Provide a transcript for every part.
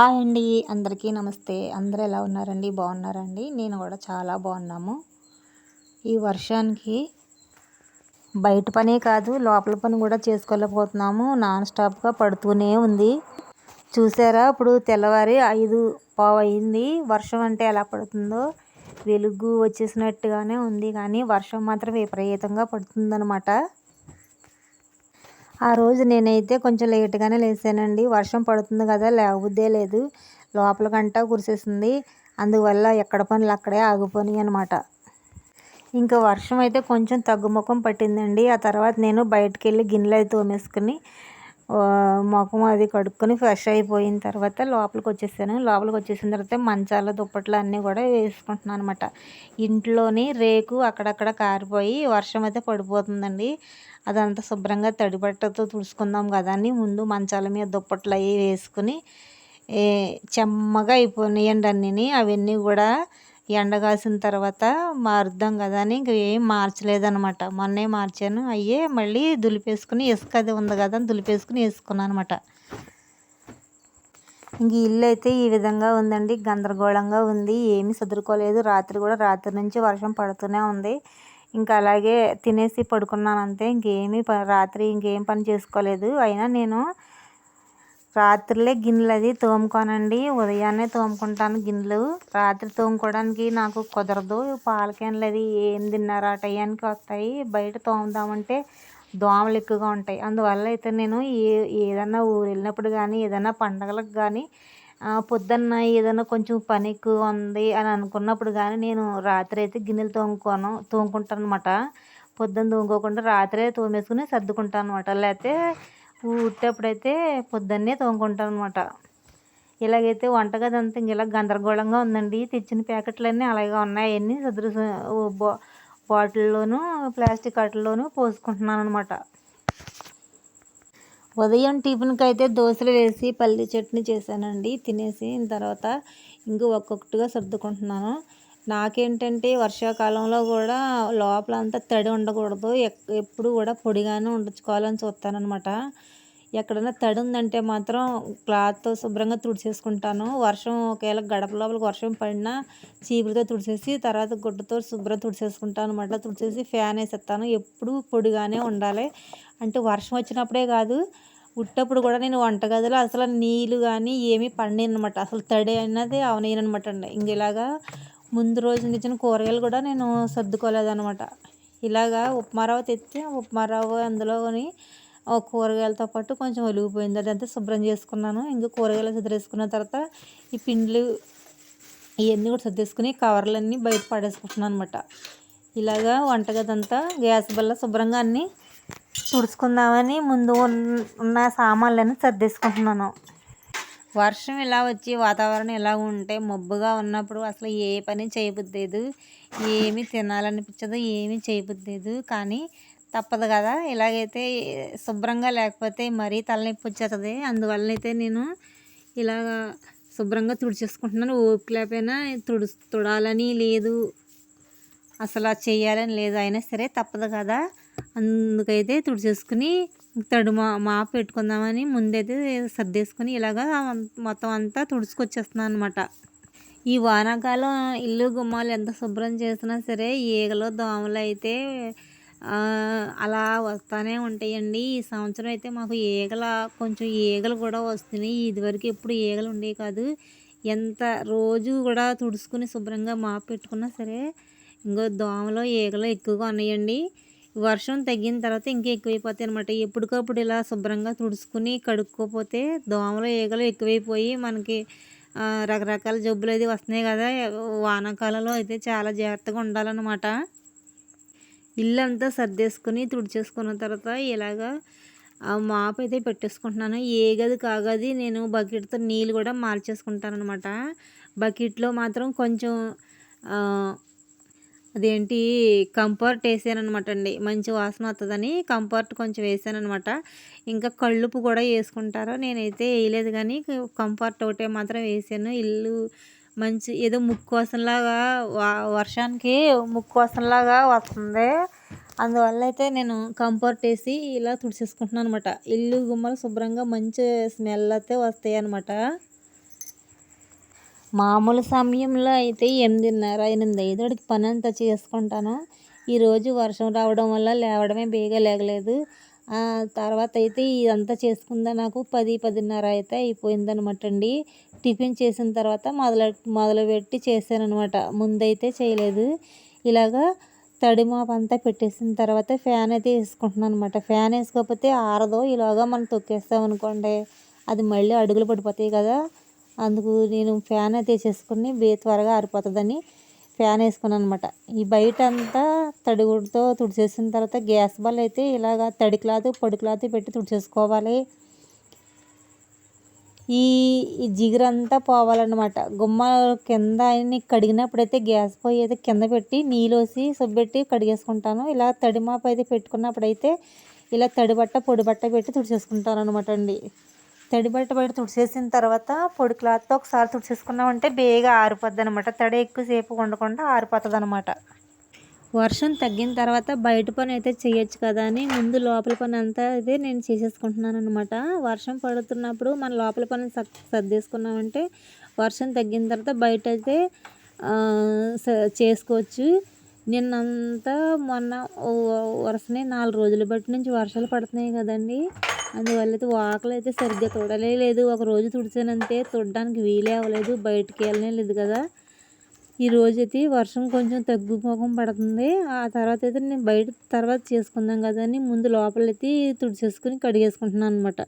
Hi అండి అందరికీ నమస్తే. అందరూ ఎలా ఉన్నారండి? బాగున్నారండి నేను కూడా చాలా బాగున్నాము. ఈ వర్షానికి బయట పనే కాదు లోపల పని కూడా చేసుకోలేకపోతున్నాము. నాన్ స్టాప్గా పడుతూనే ఉంది. చూసారా? ఇప్పుడు తెల్లవారి ఐదు పావు అయింది. వర్షం అంటే ఎలా పడుతుందో వెలుగు వచ్చేసినట్టుగానే ఉంది. కానీ వర్షం మాత్రం విపరీతంగా పడుతుందనమాట ఆ రోజు నేనైతే కొంచెం లేట్గానే లేచానండి. వర్షం పడుతుంది కదా లేవబుద్దే లేదు. లోపలికంటా కురిసేసింది. అందువల్ల ఎక్కడ పనులు అక్కడే ఆగిపోయినాయి అనమాట ఇంకా వర్షం అయితే కొంచెం తగ్గుముఖం పట్టిందండి. ఆ తర్వాత నేను బయటకు వెళ్ళి గిన్నెలు అయితే తోమేసుకుని ముఖం అది కడుక్కొని ఫ్రెష్ అయిపోయిన తర్వాత లోపలికి వచ్చేసాను. లోపలికి వచ్చేసిన తర్వాత మంచాల దుప్పట్లు అన్నీ కూడా వేసుకుంటున్నాను అనమాట ఇంట్లోని రేకు అక్కడక్కడ కారిపోయి వర్షం అయితే పడిపోతుందండి. అదంతా శుభ్రంగా తడిబట్టతో తుడుచుకుందాం కదా అని ముందు మంచాల మీద దుప్పట్లు అవి వేసుకుని చెమ్మగా అయిపోయినాయండి అన్నీ అవన్నీ కూడా ఎండ కాసిన తర్వాత మారుద్దాం కదా అని ఇంక ఏం మార్చలేదనమాట మొన్నే మార్చాను. అయ్యే మళ్ళీ దులిపేసుకుని ఇసుక అది ఉంది కదా అని దులిపేసుకుని వేసుకున్నాను అనమాట ఇంక ఇల్లు అయితే ఈ విధంగా ఉందండి. గందరగోళంగా ఉంది. ఏమీ సదురుకోలేదు. రాత్రి కూడా రాత్రి నుంచి వర్షం పడుతూనే ఉంది. ఇంకా అలాగే తినేసి పడుకున్నాను అంతే. ఇంకేమీ రాత్రి ఇంకేం పని చేసుకోలేదు. అయినా నేను రాత్రిలే గిన్నెలు అది తోముకోనండి. ఉదయాన్నే తోముకుంటాను గిన్నెలు. రాత్రి తోముకోవడానికి నాకు కుదరదు. పాల క్యాన్లు అది ఎనిమిదిన్నర ఆ టయానికి వస్తాయి. బయట తోముదామంటే దోమలు ఎక్కువగా ఉంటాయి. అందువల్ల అయితే నేను ఏ ఏదన్నా ఊరు వెళ్ళినప్పుడు కానీ ఏదైనా పండగలకు కానీ పొద్దున్న ఏదైనా కొంచెం పని ఎక్కువ ఉంది అని అనుకున్నప్పుడు కానీ నేను రాత్రి అయితే గిన్నెలు తోముకోను తోముకుంటాను అనమాట పొద్దున్న తోముకోకుండా రాత్రే తోమేసుకుని సర్దుకుంటాను అనమాట లేకపోతే ఉట్టేప్పుడైతే పొద్దున్నే తోముకుంటాం అనమాట ఇలాగైతే వంటగది అంతా ఇలా గందరగోళంగా ఉందండి. తెచ్చిన ప్యాకెట్లన్నీ అలాగే ఉన్నాయి. అవన్నీ సదురు బాటిల్లోనూ ప్లాస్టిక్ అట్లలోనూ పోసుకుంటున్నాను అనమాట ఉదయం టిఫిన్కి అయితే దోశలు వేసి పల్లి చట్నీ చేశానండి. తినేసి తర్వాత ఇంక ఒక్కొక్కటిగా సర్దుకుంటున్నాను. నాకేంటంటే వర్షాకాలంలో కూడా లోపల అంతా తడి ఉండకూడదు. ఎప్పుడు కూడా పొడిగానే ఉంచుకోవాలని చూస్తానమాట ఎక్కడైనా తడి ఉందంటే మాత్రం క్లాత్తో శుభ్రంగా తుడిచేసుకుంటాను. వర్షం ఒకవేళ గడప లోపలికి వర్షం పడినా చీపురుతో తుడిచేసి తర్వాత గుడ్డతో శుభ్రం తుడిచేసుకుంటాను అనమాట తుడిచేసి ఫ్యాన్ వేసేస్తాను. ఎప్పుడు పొడిగానే ఉండాలి. అంటే వర్షం వచ్చినప్పుడే కాదు ఉట్టప్పుడు కూడా నేను వంటగదిలో అసలు నీళ్ళు కానీ ఏమీ అనమాట అసలు తడి అన్నది అవనీయనమాట అండి. ఇంక ఇలాగా ముందు రోజు నిచ్చిన కూరగాయలు కూడా నేను సర్దుకోలేదనమాట ఇలాగా ఉప్మారవ్వ తెచ్చి ఉప్మారవ్వ అందులోని కూరగాయలతో పాటు కొంచెం ఒలిగిపోయింది. అదంతా శుభ్రం చేసుకున్నాను. ఇంకా కూరగాయలు సర్దేసుకున్న తర్వాత ఈ పిండ్లు ఇవన్నీ కూడా సర్దేసుకుని కవర్లన్నీ బయట పడేసుకుంటున్నాను అనమాట ఇలాగా వంటగది అంతా గ్యాస్ బల్ల శుభ్రంగా అన్నీ తుడుచుకుందామని ముందు ఉన్న సామాన్లన్నీ సర్దేసుకుంటున్నాను. వర్షం ఇలా వచ్చి వాతావరణం ఇలా ఉంటే మబ్బుగా ఉన్నప్పుడు అసలు ఏ పని చేయబుద్దేదు ఏమి తినాలనిపించదు ఏమీ చేయబుద్దేదు కానీ తప్పదు కదా. ఇలాగైతే శుభ్రంగా లేకపోతే మరీ తలనొప్పి వచ్చేస్తుంది. అందువల్ల అయితే నేను ఇలాగ శుభ్రంగా తుడిచేసుకుంటున్నాను. ఓపిక లేకపోయినా తుడు తుడాలని లేదు. అసలు చేయాలని లేదు. అయినా సరే తప్పదు కదా. అందుకైతే తుడిచేసుకుని తడు మా మాపు పెట్టుకుందామని ముందైతే సర్దేసుకొని ఇలాగా మొత్తం అంతా తుడుచుకొచ్చేస్తున్నాను అనమాట ఈ వానాకాలం ఇల్లు గుమ్మాలు ఎంత శుభ్రం చేసినా సరే ఈగలు దోమలు అయితే అలా వస్తూనే ఉంటాయండి. ఈ సంవత్సరం అయితే మాకు ఈగల కొంచెం ఈగలు కూడా వస్తున్నాయి. ఇదివరకు ఎప్పుడు ఈగలు ఉండేవి కాదు. ఎంత రోజు కూడా తుడుచుకుని శుభ్రంగా మాపు పెట్టుకున్నా సరే ఇంకో దోమలు ఈగలు ఎక్కువగా ఉన్నాయండి. వర్షం తగ్గిన తర్వాత ఇంకా ఎక్కువైపోతాయి అనమాట ఎప్పటికప్పుడు ఇలా శుభ్రంగా తుడుచుకుని కడుక్కోపోతే దోమలు ఈగలు ఎక్కువైపోయి మనకి రకరకాల జబ్బులు అయితే వస్తున్నాయి కదా. వానాకాలంలో అయితే చాలా జాగ్రత్తగా ఉండాలన్నమాట. ఇల్లు అంతా సర్దేసుకుని తుడిచేసుకున్న తర్వాత ఇలాగా మాప్ అయితే పెట్టేసుకుంటున్నాను. ఏ గది కాగది. నేను బకెట్తో నీళ్ళు కూడా మార్చేసుకుంటాను అనమాట బకెట్లో మాత్రం కొంచెం అదేంటి కంఫర్ట్ వేసాను అనమాట అండి మంచి వాసన వస్తుందని కంఫర్ట్ కొంచెం వేసాను అనమాట ఇంకా కళ్ళుపు కూడా వేసుకుంటారు. నేనైతే వేయలేదు కానీ కంఫర్ట్ ఒకటే మాత్రం వేసాను. ఇల్లు మంచి ఏదో ముక్కు వాసనలాగా వర్షానికి ముక్కు వాసనలాగా వస్తుంది. అందువల్ల అయితే నేను కంఫర్ట్ వేసి ఇలా తుడిచేసుకుంటున్నాను అనమాట ఇల్లు గుమ్మలు శుభ్రంగా మంచి స్మెల్ అయితే వస్తాయి అనమాట మామూలు సమయంలో అయితే ఎనిమిదిన్నర ఎనిమిది ఐదుకి పని అంతా చేసుకుంటాను? ఈరోజు వర్షం రావడం వల్ల లేవడమే బేగా లేగలేదు. తర్వాత అయితే ఇదంతా చేసుకుందా నాకు పది పదిన్నర అయితే అయిపోయిందనమాట అండి. టిఫిన్ చేసిన తర్వాత మొదలు మొదలుపెట్టి చేశాను అనమాట ముందైతే చేయలేదు. ఇలాగా తడి మాపు అంతా పెట్టేసిన తర్వాత ఫ్యాన్ అయితే వేసుకుంటున్నాను అనమాట ఫ్యాన్ వేసుకోకపోతే ఆరదో ఇలాగా మనం తొక్కేస్తాం అనుకోండి. అది మళ్ళీ అడుగులు పడిపోతాయి కదా. అందుకు నేను ఫ్యాన్ అయితే చేసుకుని బే త్వరగా ఆరిపోతుందని ఫ్యాన్ వేసుకున్నాను అనమాట ఈ బయట అంతా తడిగుడితో తుడిచేసిన తర్వాత గ్యాస్ బల్ అయితే ఇలాగ తడి క్లాత్ పొడి క్లాత్ పెట్టి తుడిచేసుకోవాలి. ఈ ఈ జిగురంతా పోవాలన్నమాట. గుమ్మ కింద కడిగినప్పుడు కడిగినప్పుడైతే గ్యాస్ పొయ్యి అయితే కింద పెట్టి నీళ్ళోసి సొబ్బెట్టి కడిగేసుకుంటాను. ఇలా తడి పెట్టుకున్నప్పుడు అయితే పెట్టుకున్నప్పుడైతే ఇలా తడి బట్ట పొడి బట్ట పెట్టి తుడిచేసుకుంటాను అనమాట అండి. తడి బట్ట బయట తుడిచేసిన తర్వాత పొడి క్లాత్తో ఒకసారి తుడిచేసుకున్నామంటే బేగా ఆరిపోద్ది అనమాట తడి ఎక్కువసేపు ఉండకుండా ఆరిపోతుంది అనమాట వర్షం తగ్గిన తర్వాత బయట పని అయితే చేయొచ్చు కదా అని ముందు లోపల పని అంతా అయితే నేను చేసేసుకుంటున్నాను అనమాట వర్షం పడుతున్నప్పుడు మన లోపల పని సర్దేసుకున్నామంటే వర్షం తగ్గిన తర్వాత బయట అయితే చేసుకోవచ్చు. నిన్నంతా మొన్న వరుసనే నాలుగు రోజుల బట్టి నుంచి వర్షాలు పడుతున్నాయి కదండీ. అందువల్ల అయితే వాకలు అయితే సరిగ్గా తుడలే లేదు ఒక రోజు తుడిచానంతే తుడడానికి వీలే అవ్వలేదు. బయటికి వెళ్ళనే లేదు కదా. ఈ రోజైతే వర్షం కొంచెం తగ్గుముఖం పడుతుంది. ఆ తర్వాత అయితే నేను బయట తర్వాత చేసుకుందాం కదా అని ముందు లోపలైతే తుడిచేసుకుని కడిగేసుకుంటున్నాను అనమాట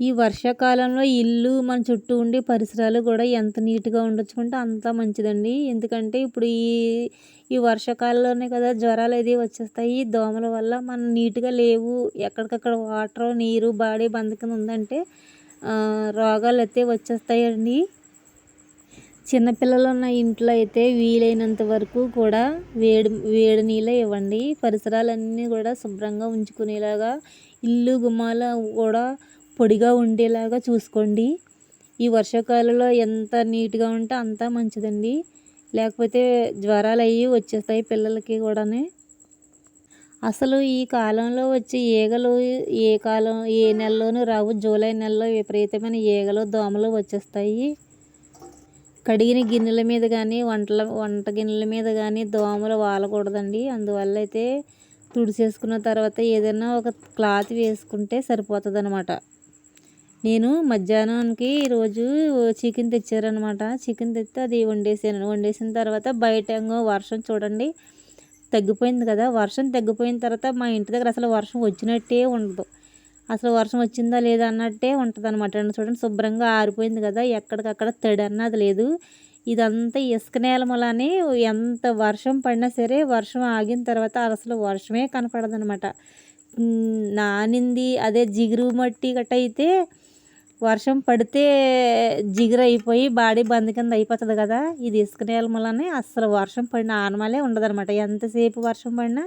ఈ వర్షాకాలంలో ఇల్లు మన చుట్టూ ఉండే పరిసరాలు కూడా ఎంత నీట్గా ఉండొచ్చుకుంటే అంత మంచిదండి. ఎందుకంటే ఇప్పుడు ఈ ఈ వర్షాకాలంలోనే కదా జ్వరాలు అది వచ్చేస్తాయి. దోమల వల్ల మనం నీట్గా లేవు. ఎక్కడికక్కడ వాటర్ నీరు బాడీ బంధకం ఉందంటే రోగాలు అయితే వచ్చేస్తాయండి. చిన్నపిల్లలు ఉన్న ఇంట్లో అయితే వీలైనంత వరకు కూడా వేడి వేడి నీళ్ళే ఇవ్వండి. పరిసరాలన్నీ కూడా శుభ్రంగా ఉంచుకునేలాగా ఇల్లు గుమ్మాల కూడా పొడిగా ఉండేలాగా చూసుకోండి. ఈ వర్షాకాలంలో ఎంత నీట్గా ఉంటే అంత మంచిదండి. లేకపోతే జ్వరాలు అవి వచ్చేస్తాయి పిల్లలకి కూడా అసలు ఈ కాలంలో వచ్చే ఈగలు ఏ కాలం ఏ నెలలోనూ రావు. జూలై నెలలో విపరీతమైన ఈగలు దోమలు వచ్చేస్తాయి. కడిగిన గిన్నెల మీద కానీ వంటల వంట గిన్నెల మీద కానీ దోమలు వాలకూడదండి. అందువల్ల అయితే తుడిచేసుకున్న తర్వాత ఏదైనా ఒక క్లాత్ వేసుకుంటే సరిపోతుంది అనమాట నేను మధ్యాహ్నానికి రోజు చికెన్ తెచ్చారనమాట. చికెన్ తెస్తే అది వండేసాను. వండేసిన తర్వాత బయట వర్షం చూడండి తగ్గిపోయింది కదా. వర్షం తగ్గిపోయిన తర్వాత మా ఇంటి దగ్గర అసలు వర్షం వచ్చినట్టే ఉండదు. అసలు వర్షం వచ్చిందా లేదా అన్నట్టే ఉంటుంది అనమాట చూడండి శుభ్రంగా ఆరిపోయింది కదా. ఎక్కడికక్కడ తడి అన్నది లేదు. ఇదంతా ఇసుక నేలమలానే ఎంత వర్షం పడినా సరే వర్షం ఆగిన తర్వాత అసలు వర్షమే కనపడదనమాట. నానింది అదే జిగురు మట్టి గట్ట అయితే వర్షం పడితే జిగురైపోయి అయిపోయి బాడీ బంద్ కింద అయిపోతుంది కదా ఇది ఇసుక నేల అసలు వర్షం పడిన ఆనమాలే ఉండదనమాట ఎంతసేపు వర్షం పడినా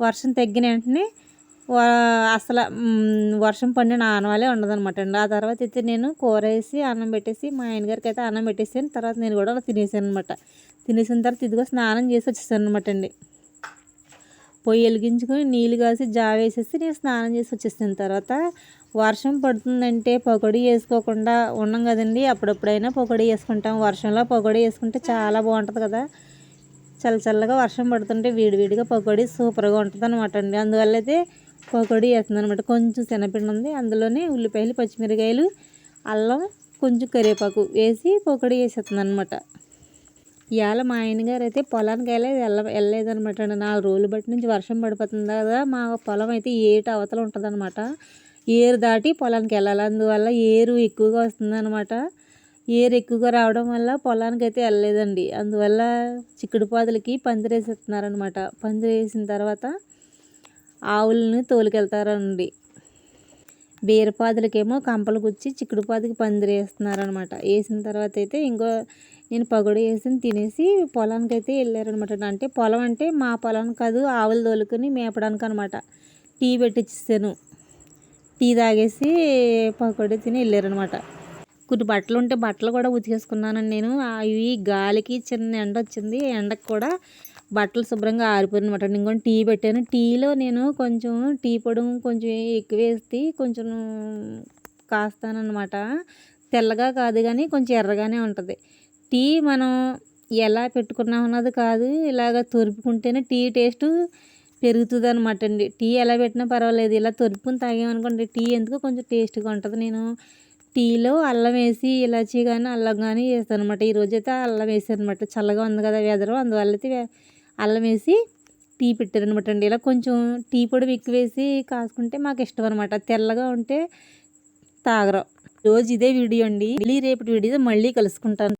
వర్షం తగ్గిన వెంటనే అసలు వర్షం పడిన ఆనవాలే ఉండదనమాట అండి. ఆ తర్వాత అయితే నేను కూర వేసి అన్నం పెట్టేసి మా ఆయనగారికి అయితే అన్నం పెట్టేసాను. తర్వాత నేను కూడా అలా తినేసాను అనమాట తినేసిన తర్వాత ఇదిగో స్నానం చేసి వచ్చేసాను అనమాట అండి. పొయ్యి వెలిగించుకొని నీళ్ళు కాసి జావ వేసేసి నేను స్నానం చేసి వచ్చేసిన తర్వాత వర్షం పడుతుందంటే పకోడీ వేసుకోకుండా ఉన్నాం కదండి. అప్పుడప్పుడైనా పకోడీ వేసుకుంటాం వర్షంలో పకోడీ వేసుకుంటే చాలా బాగుంటుంది కదా. చల్ల చల్లగా వర్షం పడుతుంటే వేడివేడిగా పకోడీ సూపర్గా ఉంటుంది అనమాట అండి. అందువల్ల అయితే పకోడీ వేస్తుంది అనమాట కొంచెం శనగపిండి ఉంది. అందులోనే ఉల్లిపాయలు పచ్చిమిరకాయలు అల్లం కొంచెం కరివేపాకు వేసి పకోడీ వేసేస్తుంది అనమాట ఇవాళ మా ఆయనగారు అయితే పొలానికి వెళ్ళేది వెళ్ళ వెళ్ళలేదనమాట అండి. నాలుగు రోజులు బట్టి నుంచి వర్షం పడిపోతుంది కదా మా పొలం అయితే ఏటు అవతల ఉంటుంది అనమాట ఏరు దాటి పొలానికి వెళ్ళాలి. అందువల్ల ఏరు ఎక్కువగా వస్తుందన్నమాట ఏరు ఎక్కువగా రావడం వల్ల పొలానికి అయితే వెళ్ళలేదండి. అందువల్ల చిక్కుడు పాదులకి పందిరేసేస్తున్నారనమాట. పందిరేసిన తర్వాత ఆవులను తోలుకెళ్తారండి. బీరపాదులకేమో కంపలు గుచ్చి చిక్కుడు పాదుకి పందిరేస్తున్నారనమాట. వేసిన తర్వాత అయితే ఇంకో నేను పగడు వేసి తినేసి పొలానికి అయితే వెళ్ళారనమాట. అంటే పొలం అంటే మా పొలం కాదు ఆవులు తోలుకొని మేపడానికి అనమాట టీ పెట్టించాను టీ తాగేసి పకోడీ తిని వెళ్ళారనమాట. కొన్ని బట్టలు ఉంటే బట్టలు కూడా ఉతికేసుకున్నానండి నేను. అవి గాలికి చిన్న ఎండ వచ్చింది. ఎండకు కూడా బట్టలు శుభ్రంగా ఆరిపోయినమాట. అనమాట ఇంకొని టీ పెట్టాను. టీలో నేను కొంచెం టీ పొడి కొంచెం ఎక్కువ వేసి కొంచెం కాస్తానమాట తెల్లగా కాదు కానీ కొంచెం ఎర్రగానే ఉంటుంది. టీ మనం ఎలా పెట్టుకున్నాం అన్నది కాదు ఇలాగ తొరుపుకుంటేనే టీ టేస్ట్ పెరుగుతుంది అనమాట అండి. టీ ఎలా పెట్టినా పర్వాలేదు ఇలా తొరుపుకుని తాగామనుకోండి టీ ఎందుకు కొంచెం టేస్ట్గా ఉంటుంది. నేను టీలో అల్లం వేసి ఇలాచి కానీ అల్లం కానీ వేస్తాను అనమాట ఈరోజు అయితే అల్లం వేసాను అనమాట చల్లగా ఉంది కదా వెదరు అందువల్ల అయితే అల్లం వేసి టీ పెట్టారనమాట అండి. ఇలా కొంచెం టీ పొడి ఎక్కువ వేసి కాసుకుంటే మాకు ఇష్టం అనమాట తెల్లగా ఉంటే తాగరు. రోజు ఇదే వీడియో అండి. మళ్ళీ రేపటి వీడియో మళ్ళీ కలుసుకుంటాను.